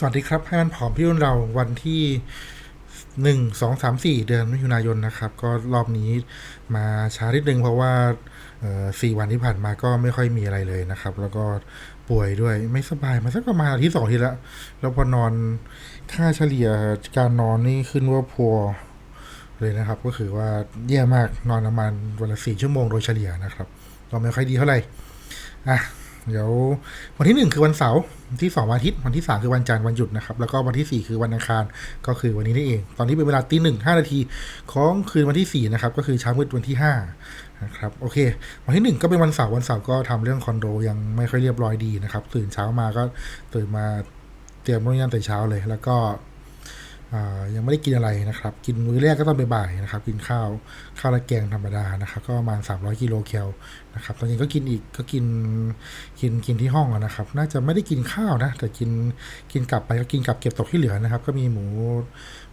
สวัสดีครับให้มันผอมพี่รุ่นเราวันที่หนึ่งสองสามสี่เดือนมิถุนายนนะครับ ก็รอบนี้มาช้านิดนึงเพราะว่าสี่วันที่ผ่านมาก็ไม่ค่อยมีอะไรเลยนะครับ แล้วก็ป่วยด้วยไม่สบายมาสักประมาณอาทิตย์สองทีแล้วแล้วพอนอนค่าเฉลี่ยการนอนนี่ขึ้นว่าพัวเลยนะครับ ก็คือว่าแย่มากนอนประมาณวันละสี่ชั่วโมงโดยเฉลี่ยนะครับก็ไม่ค่อยดีเท่าไหร่อะ เดี๋ยววันที่หนึ่งคือวันเสาร์ที่สองวันอาทิตย์วันที่สามคือวันจันทร์วันหยุดนะครับ แล้วก็วันที่สี่คือวันอังคารก็คือวันนี้นี่เอง ตอนนี้เป็นเวลาตีหนึ่งห้านาทีของคืนวันที่สี่นะครับ ก็คือเช้ามืดวันที่ห้านะครับโอเค วันที่หนึ่งก็เป็นวันเสาร์วันเสาร์ก็ทำเรื่องคอนโดยังไม่ค่อยเรียบร้อยดีนะครับตื่นเช้ามาก็ตื่นมาเตรียมนู่นนี่นั่นแต่เช้าเลย แล้วก็ ยังไม่ได้กินอะไรนะครับ กินมื้อแรกก็ตอนบ่ายๆนะครับ กินข้าวข้าวและแกงธรรมดานะครับ ก็ประมาณ 300กิโลแคลนะครับตอนเย็นก็กินอีกก็กินกินกินที่ห้องอะนะครับ น่าจะไม่ได้กินข้าวนะ แต่กินกินกลับไปก็กินกลับเก็บตกที่เหลือนะครับ ก็มีหมู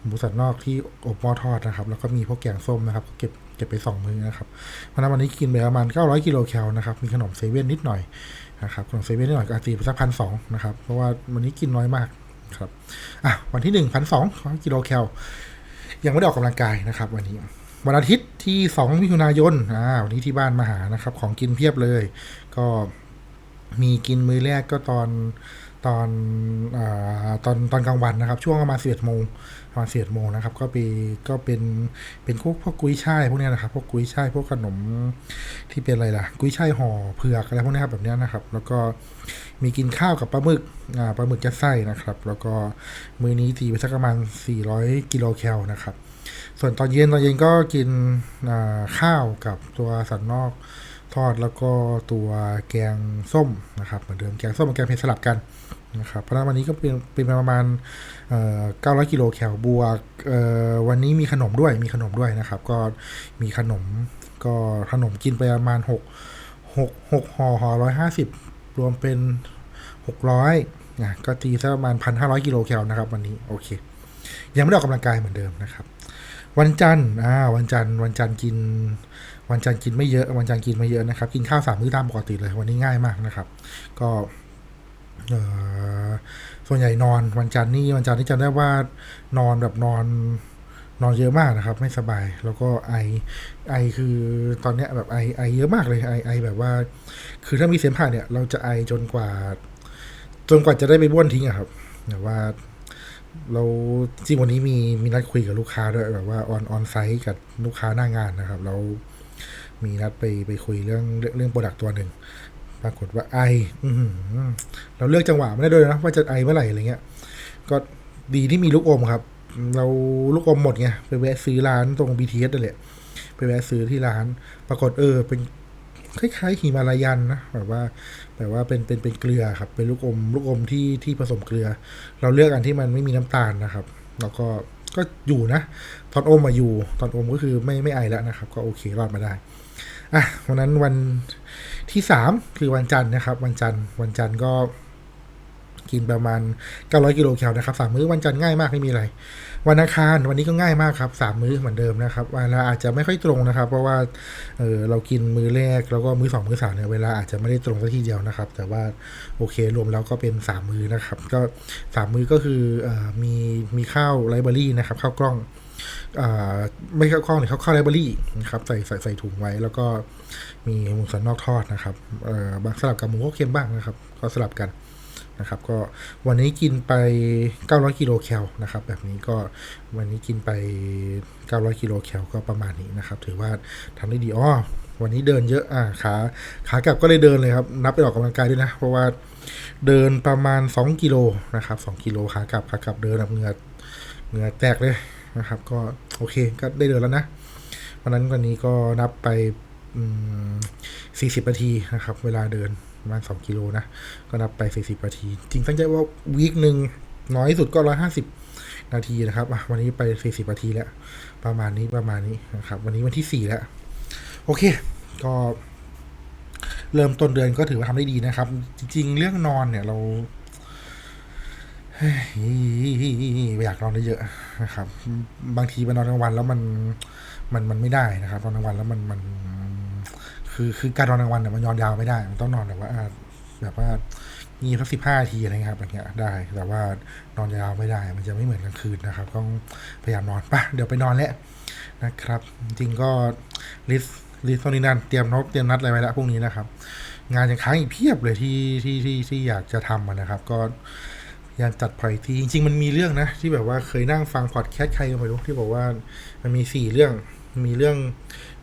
หมูสันนอกที่อบหม้อทอดนะครับ แล้วก็มีพวกแกงส้มนะครับก็เก็บเก็บไปสองมื้อนะครับเพราะฉะนั้นวันนี้กินไปประมาณ900กิโลแคลนะครับมีขนมเซเว่นนิดหน่อยนะครับขนมเซเว่นนิดหน่อยก็อาตีไปสักพันสองนะครับเพราะว่าวันนี้กินน้อยมาก ครับอะวันที่หนึ่งพันสองกิโลแคลยังไม่ได้ออกกำลังกายนะครับ วันนี้วันอาทิตย์ที่สองมิถุนายนอ่าวันนี้ที่บ้านมาหานะครับ ของกินเพียบเลย ก็ มีกินมื้อแรกก็ตอนตอนอตอนตอนกลางวันนะครับ ช่วงประมาณสิบเอ็ดโมงประมาณสิบเอ็ดโมงนะครับ ก็ไปก็เป็นเป็นพวกพวกกุ้ยช่ายพวกเนี้ยนะครับ พวกกุ้ยช่ายพวกขนมที่เป็นอะไรล่ะ กุ้ยช่ายห่อเผือกอะไรพวกเนี้ยครับแบบเนี้ยนะครับ แล้วก็มีกินข้าวกับปลาหมึกปลาหมึกยัดไส้นะครับ แล้วก็มื้อนี้ตีไปสักประมาณ400กิโลแคลนะครับ ส่วนตอนเย็นตอนเย็นก็กินข้าวกับตัวสันนอก ทอดแล้วก็ตัวแกงส้มนะครับเหมือนเดิมแกงส้มกับแกงเผ็ดสลับกันนะครับเพราะนั้นวันนี้ก็เป็นเป็นประมาณเอ่อ900กิโลแคลบวกเอ่อวันนี้มีขนมด้วยมีขนมด้วยนะครับ ก็มีขนมก็ขนมกินไปประมาณ6 6 6ห่อห่อ150รวมเป็น600นะก็ตีสักประมาณ1,500กิโลแคลนะครับวันนี้โอเค ยังไม่ได้ออกกำลังกายเหมือนเดิมนะครับ วันจันทร์อ่าวันจันทร์วันจันทร์กิน วันจันทร์กินไม่เยอะวันจันทร์กินไม่เยอะนะครับ กินข้าวสามมื้อตามปกติเลย วันนี้ง่ายมากนะครับ ก็เออส่วนใหญ่นอนวันจันทร์นี่วันจันทร์นี่จำได้ว่านอนแบบนอนนอนเยอะมากนะครับ ไม่สบายแล้วก็ไอไอคือตอนเนี้ยแบบไอไอเยอะมากเลยไอไอแบบว่า คือถ้ามีเสมหะเนี่ย เราจะไอจนกว่า จนกว่าจะได้ไปบ้วนทิ้งอะครับแต่ว่า เราจริงวันนี้มีมีนัดคุยกับลูกค้าด้วยแบบว่าออนออนไซต์กับลูกค้าหน้างานนะครับ เรามีนัดไปไปคุยเรื่องเรื่องโปรดักต์ตัวหนึ่งปรากฏว่าไออือหือเราเลือกจังหวะไม่ได้ด้วยนะว่าจะไอเมื่อไหร่อะไรเงี้ย ก็ดีที่มีลูกอมครับ เราลูกอมหมดไงไปแวะซื้อร้านตรง BTS นั่นแหละไปแวะซื้อที่ร้าน ปรากฏเออ เป็น คล้ายๆหิมาลายันนะแบบว่าแบบว่าเป็นเป็นเป็นเกลือครับ เป็นลูกอมลูกอมที่ที่ผสมเกลือ เราเลือกอันที่มันไม่มีน้ำตาลนะครับ แล้วก็ก็อยู่นะ ตอนอมมาอยู่ ตอนอมก็คือไม่ไม่ไอแล้วนะครับ ก็โอเครอดมาได้อะวันนั้นวันที่สามคือวันจันทร์นะครับ วันจันทร์วันจันทร์ก็ กินประมาณ 900 กิโลแคลนะครับสามมื้อวันจันทร์ง่ายมากไม่มีอะไร วันอังคารวันนี้ก็ง่ายมากครับสามมื้อเหมือนเดิมนะครับเวลาอาจจะไม่ค่อยตรงนะครับ เพราะว่าเออเรากินมื้อแรกแล้วก็มื้อสองมื้อสามเนี่ยเวลาอาจจะไม่ได้ตรงสักทีเดียวนะครับ แต่ว่าโอเครวมแล้วก็เป็นสามมื้อนะครับ ก็สามมื้อก็คือออมีมีข้าวไรเบอรี่นะครับข้าวกล้องอไม่ข้าวกล้องเนี่ยข้าวข้าวไรเบอรี่นะครับใส่ใส่ใส่ถุงไว้ แล้วก็มีหมูสันนอกทอดนะครับบางสลับกับหมูก็เค็มบ้างนะครับ ก็สลับกัน นะครับก็วันนี้กินไป 900กิโลแคลนะครับแบบนี้ก็วันนี้กินไป 900กิโลแคลก็ประมาณนี้นะครับ ถือว่าทำได้ดีอ้อวันนี้เดินเยอะอ่าขาขากลับก็เลยเดินเลยครับ นับไปออกกำลังกายด้วยนะ เพราะว่าเดินประมาณ 2 กิโลนะครับ2กิโลขากลับขากลับเดินแบบเหงื่อเหงื่อแตกเลยนะครับ ก็โอเคก็ได้เดินแล้วนะวันนั้นวันนี้ก็นับไปสี่สิบนาทีนะครับ เวลาเดิน ประมาณสองกิโลนะ ก็นับไปสี่สิบนาที จริงตั้งใจว่าวีคหนึ่งน้อยสุดก็ร้อยห้าสิบนาทีนะครับวันนี้ไปสี่สิบนาทีแล้ว ประมาณนี้ประมาณนี้นะครับ วันนี้วันที่สี่แล้ว โอเค ก็ เริ่มต้นเดือนก็ถือว่าทำได้ดีนะครับ จริง ๆ เรื่องนอนเนี่ยเราอยากนอนได้เยอะนะครับ บางทีไปนอนกลางวันแล้วมันมันมันไม่ได้นะครับนอนกลางวันแล้วมันมัน คือคือการนอนกลางวันเนี่ยมันนอนยาวไม่ได้ มันต้องนอนแบบว่าแบบว่างีสักสิบห้าทีอะไรเงี้ยครับอย่างเงี้ยได้ แต่ว่านอนยาวไม่ได้ มันจะไม่เหมือนกลางคืนนะครับ ต้องพยายามนอนปะเดี๋ยวไปนอนแล้วนะครับ จริงก็ลิสลิสตรงนี้นั่นเตรียมนกเตรียมนัดอะไรไว้แล้วพรุ่งนี้นะครับ งานยังค้างอีกเพียบเลยที่ที่ที่ที่อยากจะทำนะครับ ก็พยายามจัดพอยทีจริง ๆ มันมีเรื่องนะ ที่แบบว่าเคยนั่งฟังพอดแคสต์ใครก็ไม่รู้ที่บอกว่ามันมีสี่เรื่อง มีเรื่อง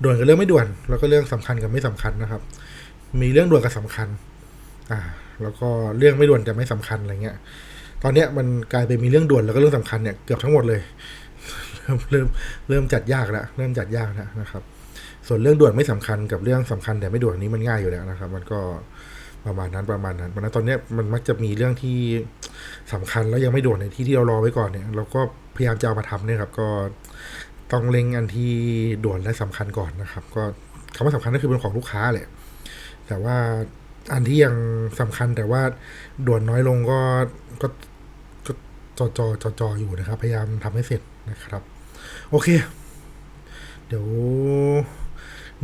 ด่วนกับเรื่องไม่ด่วน แล้วก็เรื่องสำคัญกับไม่สำคัญนะครับ มีเรื่องด่วนกับสำคัญ อ่า แล้วก็เรื่องไม่ด่วนแต่ไม่สำคัญอะไรเงี้ย ตอนเนี้ยมันกลายเป็นมีเรื่องด่วนแล้วก็เรื่องสำคัญเนี่ยเกือบทั้งหมดเลย เริ่มเริ่มเริ่มจัดยากแล้วเริ่มจัดยากแล้วนะครับ ส่วนเรื่องด่วนไม่สำคัญกับเรื่องสำคัญแต่ไม่ด่วนนี้มันง่ายอยู่แล้วนะครับ มันก็ประมาณนั้นประมาณนั้นเพราะฉะนั้นตอนเนี้ยมันมักจะมีเรื่องที่สำคัญแล้วยังไม่ด่วนในที่ที่เรารอไว้ก่อนเนี่ยเราก็พยายามจะเอามาทำเนี่ยครับ ก็ ต้องเล็งอันที่ด่วนและสำคัญก่อนนะครับ ก็คำว่าสำคัญก็คือเป็นของลูกค้าแหละ แต่ว่าอันที่ยังสำคัญแต่ว่าด่วนน้อยลงก็ก็ก็จอจอจอจออยู่นะครับ พยายามทำให้เสร็จนะครับ โอเค เดี๋ยว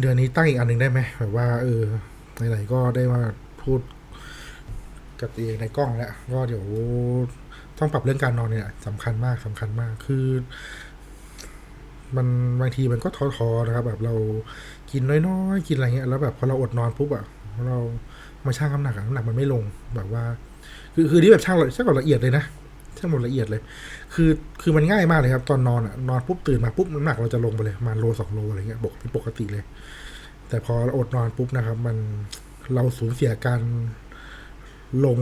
เดือนนี้ตั้งอีกอันหนึ่งได้ไหมแบบว่า เออไหนๆก็ได้มาพูดกับตัวเองในกล้องแล้วก็เดี๋ยวต้องปรับเรื่องการนอนเนี่ยสำคัญมากสำคัญมากคือ มันบางทีมันก็ท้อๆนะครับ แบบเรากินน้อยๆ กินอะไรเงี้ยแล้วแบบพอเราอดนอนปุ๊บอะเรามาชั่งน้ำหนักน้ำหนักมันไม่ลงแบบว่า คือคือที่แบบช่างช่างแบบละเอียดเลยนะช่างหมดละเอียดเลย คือคือมันง่ายมากเลยครับ ตอนนอนอะนอนปุ๊บตื่นมาปุ๊บน้ำหนักเราจะลงไปเลยมาโลสองโลอะไรเงี้ยปกเป็นปกติเลย แต่พอเราอดนอนปุ๊บนะครับ มันเราสูญเสียการลง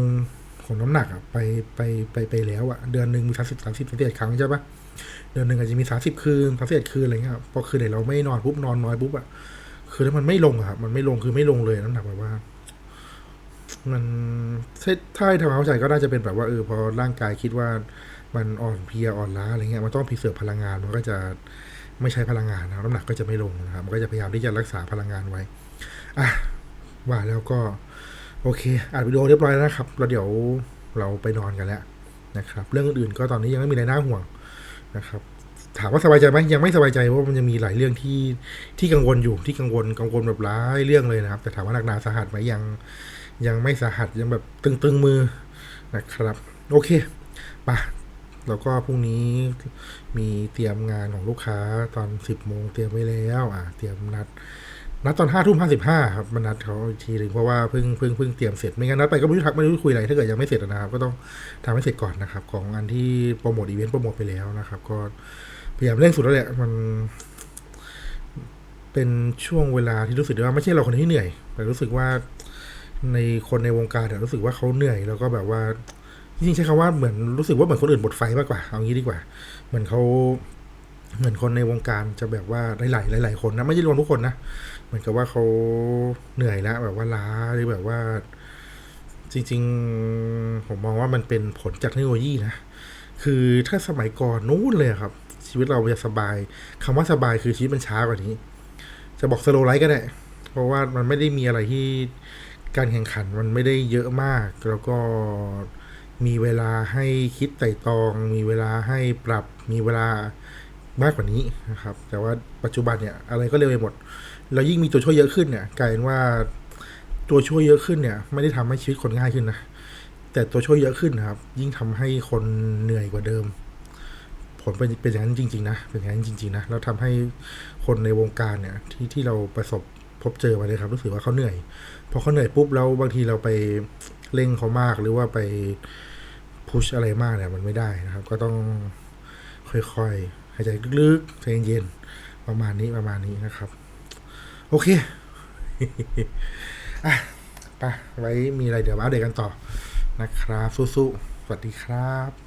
ของน้ำหนักอะไปไปไปไปแล้วอะเดือนหนึ่งมีสามสิบสามสิบสิบเอ็ดครั้งใช่ปะ เดือนหนึ่งอาจจะมีสามสิบคืนสามสิบเอ็ดคืนอะไรเงี้ยครับพอคืนไหนเราไม่นอนปุ๊บนอนน้อยปุ๊บอะคือถ้ามันไม่ลงอะครับมันไม่ลงคือไม่ลงเลยน้ำหนักแบบว่า มันถ้าถ้าให้ทำความเข้าใจก็น่าจะเป็นแบบว่าเออพอร่างกายคิดว่ามันอ่อนเพลียอ่อนล้าอะไรเงี้ยมันต้องพิเศษพลังงานมันก็จะไม่ใช้พลังงานนะน้ำหนักก็จะไม่ลงนะครับมันก็จะพยายามที่จะรักษาพลังงานไว้อะว่าแล้วก็ โอเคอัดวิดีโอเรียบร้อยแล้วนะครับแล้วเดี๋ยวเราไปนอนกันแล้วนะครับ เรื่องอื่นๆก็ตอนนี้ยังไม่มีอะไรน่าห่วง นะครับ ถามว่าสบายใจไหมยังไม่สบายใจเพราะว่ามันยังมีหลายเรื่องที่ที่กังวลอยู่ที่กังวลกังวลแบบหลายเรื่องเลยนะครับ แต่ถามว่าหนักหนาสาหัสไหมยังยังไม่สาหัสยังแบบตึงๆมือนะครับ โอเคปะแล้วก็พรุ่งนี้มีเตรียมงานของลูกค้าตอนสิบโมงเตรียมไว้แล้ว อ่าเตรียมนัด นัดตอนห้าทุ่มห้าสิบห้าครับมันนัดเขาอีกทีหนึ่งเพราะว่าเพิ่งเพิ่งเพิ่งเตรียมเสร็จไม่งั้นนัดไปก็ไม่รู้ทักไม่รู้คุยอะไรถ้าเกิดยังไม่เสร็จนะครับก็ต้องทำให้เสร็จก่อนนะครับ ของอันที่โปรโมทอีเวนต์โปรโมทไปแล้วนะครับ ก็พยายามเร่งสุดแล้วแหละมัน เป็นช่วงเวลาที่รู้สึกว่าไม่ใช่เราคนที่เหนื่อย แต่รู้สึกว่าในคนในวงการเนี่ยรู้สึกว่าเขาเหนื่อยแล้วก็แบบว่าจริงๆใช้คำว่าเหมือนรู้สึกว่าเหมือนคนอื่นหมดไฟมากกว่าเอางี้ดีกว่า เหมือนเขา เหมือนคนในวงการจะแบบว่าหลายๆหลาย ๆ คนนะ ไม่ใช่รวมทุกคนนะ เหมือนกับว่าเขาเหนื่อยแล้ว แบบว่าล้าหรือแบบว่า จริง ๆ ผมมองว่ามันเป็นผลจากเทคโนโลยีนะ คือถ้าสมัยก่อนนู้นเลยครับ ชีวิตเราจะสบายคำว่าสบายคือชีวิตมันช้ากว่านี้ จะบอกสโลไลท์ก็ได้ เพราะว่ามันไม่ได้มีอะไรที่การแข่งขันมันไม่ได้เยอะมาก แล้วก็มีเวลาให้คิดไต่ตรอง มีเวลาให้ปรับ มีเวลา มากกว่านี้นะครับ แต่ว่าปัจจุบันเนี่ยอะไรก็เร็วไปหมด แล้วยิ่งมีตัวช่วยเยอะขึ้นเนี่ยกลายเป็นว่าตัวช่วยเยอะขึ้นเนี่ย ไม่ได้ทำให้ชีวิตคนง่ายขึ้นนะแต่ตัวช่วยเยอะขึ้นนะครับ ยิ่งทำให้คนเหนื่อยกว่าเดิม ผลเป็นเป็นอย่างนั้นจริง ๆ นะเป็นอย่างนั้นจริง ๆ นะแล้วทำให้คนในวงการเนี่ยที่ที่เราประสบพบเจอมาเลยครับรู้สึกว่าเขาเหนื่อยพอเขาเหนื่อยปุ๊บแล้วบางทีเราไปเร่งเขามากหรือว่าไปพุชอะไรมากเนี่ยมันไม่ได้นะครับ ก็ต้องค่อยๆ หายใจลึกๆใจเย็นๆประมาณนี้ประมาณนี้นะครับ โอเคอะไปไว้มีอะไรเดี๋ยวมาอัปเดตกันต่อนะครับสู้ๆสวัสดีครับ